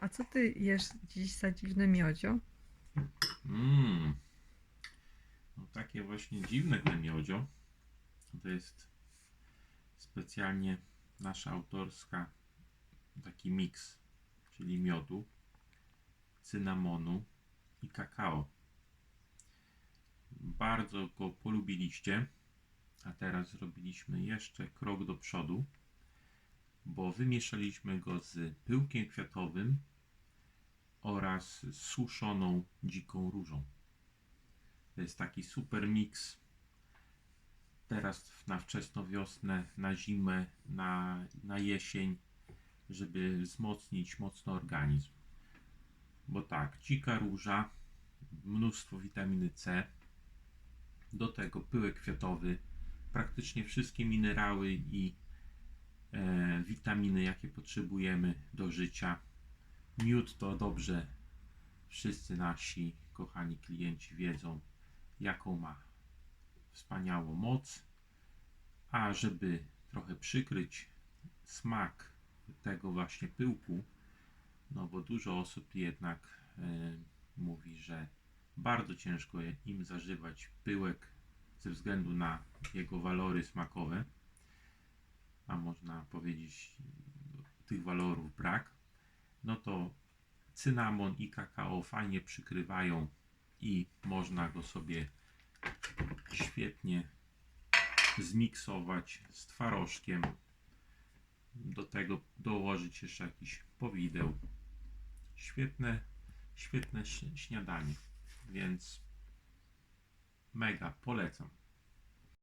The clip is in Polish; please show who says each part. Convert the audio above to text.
Speaker 1: A co ty jesz dziś za dziwne miodzio?
Speaker 2: Mmm. No takie właśnie dziwne glemiodzio. To jest specjalnie nasza autorska taki miks, czyli miodu, cynamonu i kakao. Bardzo go polubiliście, a teraz zrobiliśmy jeszcze krok do przodu, bo wymieszaliśmy go z pyłkiem kwiatowym oraz suszoną dziką różą. To jest taki super miks. Teraz na wczesną wiosnę, na zimę, na, na jesień, żeby wzmocnić mocno organizm. Bo tak, dzika róża, mnóstwo witaminy C, do tego pyłek kwiatowy, praktycznie wszystkie minerały i witaminy, jakie potrzebujemy do życia. Miód to dobrze wszyscy nasi kochani klienci wiedzą, jaką ma wspaniałą moc. A żeby trochę przykryć smak tego właśnie pyłku, no bo dużo osób jednak e, mówi, że bardzo ciężko im zażywać pyłek ze względu na jego walory smakowe, można powiedzieć tych walorów brak, no to cynamon i kakao fajnie przykrywają i można go sobie świetnie zmiksować z twarożkiem. Do tego dołożyć jeszcze jakiś powideł. Świetne, świetne śniadanie, więc mega polecam.